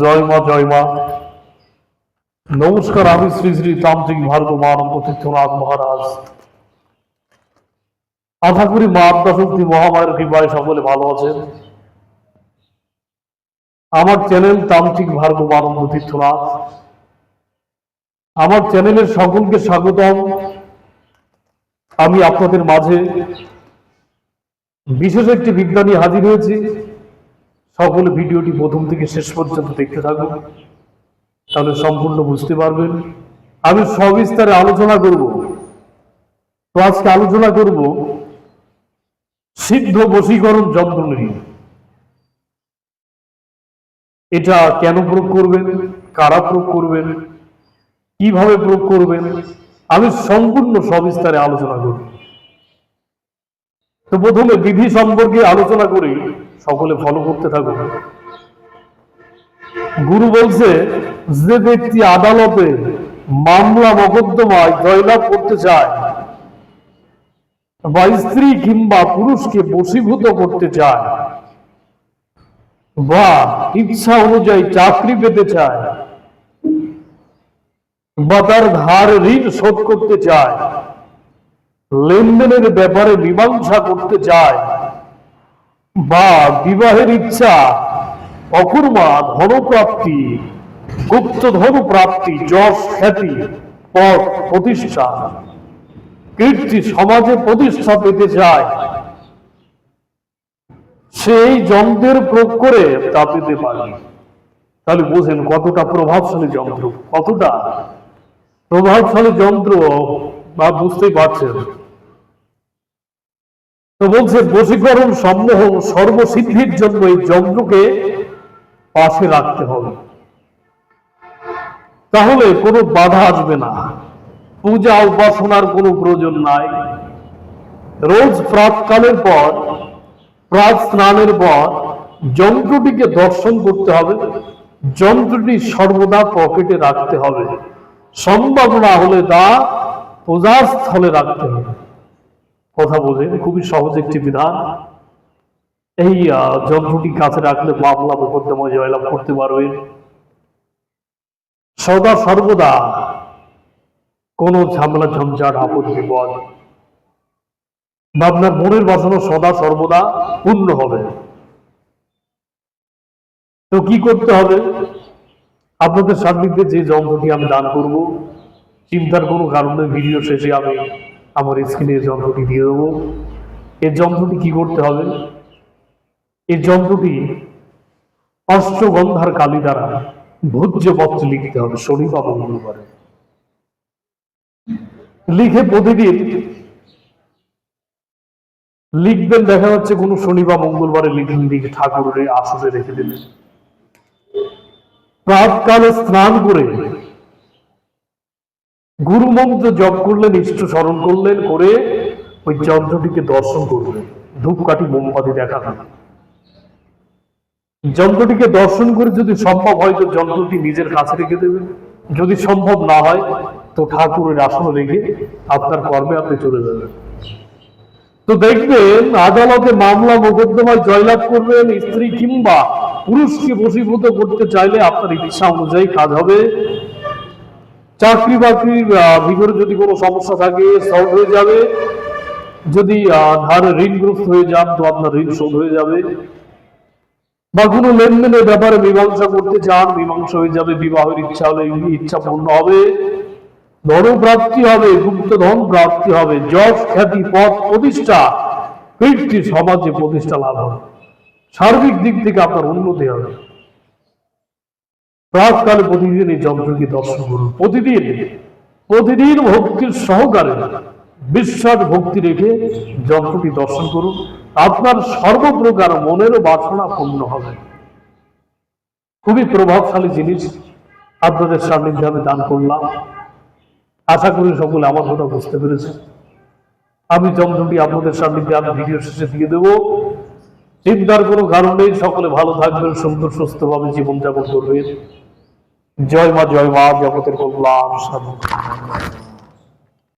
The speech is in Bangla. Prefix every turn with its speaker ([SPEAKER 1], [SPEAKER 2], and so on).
[SPEAKER 1] জয় মা জয় মা নমস্কার, আমি শ্রী শ্রী তান্ত্রিক ভারত মানন্দ তীর্থনাথ মহারাজ। আশা করি মা আত্মাশক্তি মহামায়ের কৃপায় সকলে ভালো আছেন। আমার চ্যানেল তান্ত্রিক ভারত মানন্দ তীর্থনাথ। আমার চ্যানেলের সকলকে স্বাগতম। আমি আপনাদের মাঝে বিশেষ একটি বিজ্ঞানী হাজির হয়েছি। সকলে ভিডিওটি প্রথম থেকে শেষ পর্যন্ত দেখতে থাকুন। তাহলে সম্পূর্ণ বুঝতে পারবেন। আমি সবিস্তারে আলোচনা করব। তো আজকে আলোচনা করব সিদ্ধ বশীকরণ যন্ত্র নিয়ে। এটা কেন প্রয়োগ করবেন? কারা প্রয়োগ করবেন? কীভাবে প্রয়োগ করবেন? আমি সম্পূর্ণ সবিস্তারে আলোচনা করব। তো প্রথমে বিধি সম্পর্কে আলোচনা করে। সকলে ফলো করতে থাকুন। গুরু বলছে, যে ব্যক্তি আদালতে মামলা মকদ্দমায় জয়লাভ করতে চায়, বা স্ত্রী কিংবা পুরুষকে বশীভূত করতে চায়, বা ইচ্ছা অনুযায়ী চাকরি পেতে চায়, বা তার ধার ঋণ শোধ করতে চায়, লেনদেনের ব্যাপারে মীমাংসা করতে চায় বা বিবাহের ইচ্ছা, অকুর্মা, ধনপ্রাপ্তি, গুপ্ত ধন প্রাপ্তি যশ, খ্যাতি পদ প্রতিষ্ঠা, কীর্তি সমাজে প্রতিষ্ঠা পেতে চায়, সেই যন্ত্রের প্রয়োগ করে তা পেতে পারে। তাহলে বোঝেন কতটা প্রভাবশালী যন্ত্র, কতটা প্রভাবশালী যন্ত্র, বা বুঝতেই পারছেন। তো বলছে, বশীকরণ সম্মোহ সর্বসিদ্ধির জন্য এই যন্ত্রকে পাশে রাখতে হবে। তাহলে কোনো বাধা আসবে না। পূজা উপাসনার কোনো প্রয়োজন নাই। রোজ প্রাতকালের পর, প্রাত স্নানের পর যন্ত্রটিকে দর্শন করতে হবে। যন্ত্রটি সর্বদা পকেটে রাখতে হবে। সম্ভব না হলে তা পূজার স্থলে রাখতে হবে। কথা বোঝেন খুবই সহজ একটি বিধান। এই যন্ত্রটি কাছে রাখলে মামলা মোকদ্দমা জয়লাভ করতে পারবে। সদা সর্বদা কোন ঝামেলা ঝঞ্ঝাট, আপদ, বিপদ বা আপনার মনের বাসনা সদা সর্বদা পূর্ণ হবে। তো কি করতে হবে? আপনাদের সান্নিধ্যে যে যন্ত্রটি আমি দান করব, চিন্তার কোনো কারণে ভিডিও শেষে আমি আমার স্ক্রিনে এই যন্ত্রটি দিয়ে দেবো। এই যন্ত্রটি কি করতে হবে? এই যন্ত্রটি অষ্টগন্ধার কালি দ্বারা ভোজ্য পত্রে লিখতে হবে শনি বা মঙ্গলবারে লিখে প্রতিদিন লিখবেন, দেখা যাচ্ছে কোনো শনি বা মঙ্গলবারে লিখলেন লিখে ঠাকুরের আসরে রেখে দিলেন। প্রাতকালে স্নান করে গুরু মন্ত্র জপ করলেন, ইষ্ট স্মরণ করলেন, করে ওই যন্ত্রটিকে দর্শন করলেন। ধূপকাঠি মোমবাতি দেখাবেন যন্ত্রটিকে দর্শন করে যদি সম্ভব হয়, তো যন্ত্রটি নিজের কাছে রেখে দেবেন। যদি সম্ভব না হয়, তো ঠাকুরের আসন রেখে আপনার কর্মে আপনি চলে যাবেন। তো দেখবেন, আদালতে মামলা মোকদ্দমায় জয়লাভ করবেন, স্ত্রী কিংবা পুরুষকে বশীভূত করতে চাইলে আপনার ইচ্ছা অনুযায়ী কাজ হবে। চাকরি বাকরির ভিতরে যদি কোনো সমস্যা থাকে সলভ হয়ে যাবে। যদি ধারে ঋণগ্রস্ত হয়ে যান, তো আপনার ঋণ শোধ হয়ে যাবে। বা কোনো লেনদেনের ব্যাপারে মীমাংসা করতে চান, মীমাংসা হয়ে যাবে, বিবাহের ইচ্ছা হলে ইচ্ছা পূর্ণ হবে। ধন প্রাপ্তি হবে, গুপ্ত ধন প্রাপ্তি হবে, যশ, খ্যাতি পদ প্রতিষ্ঠা, কীর্তি, সমাজে প্রতিষ্ঠা লাভ হবে। সার্বিক দিক থেকে আপনার উন্নতি হবে। প্রাতকালে প্রতিদিন এই যন্ত্রকে দর্শন করুন। প্রতিদিন প্রতিদিন ভক্তির সহকারে বিশ্বাস ভক্তি রেখে যন্ত্রটি দর্শন করুন। আপনার সর্বপ্রকার মনেরও বাসনা পূর্ণ হবে। খুবই প্রভাবশালী জিনিস আপনাদের সান্নিধ্যে আমি দান করলাম। আশা করি সকলে আমার কথা বুঝতে পেরেছে আমি যন্ত্রটি আপনাদের সান্নিধ্যে আমি ভিডিও শেষে দিয়ে দেবো। চিন্তার কোনো কারণ নেই। সকলে ভালো থাকবেন, সুন্দর, সুস্থভাবে জীবনযাপন করবেন। জয় মা জয় মা জগতের কল্যাণ সাধন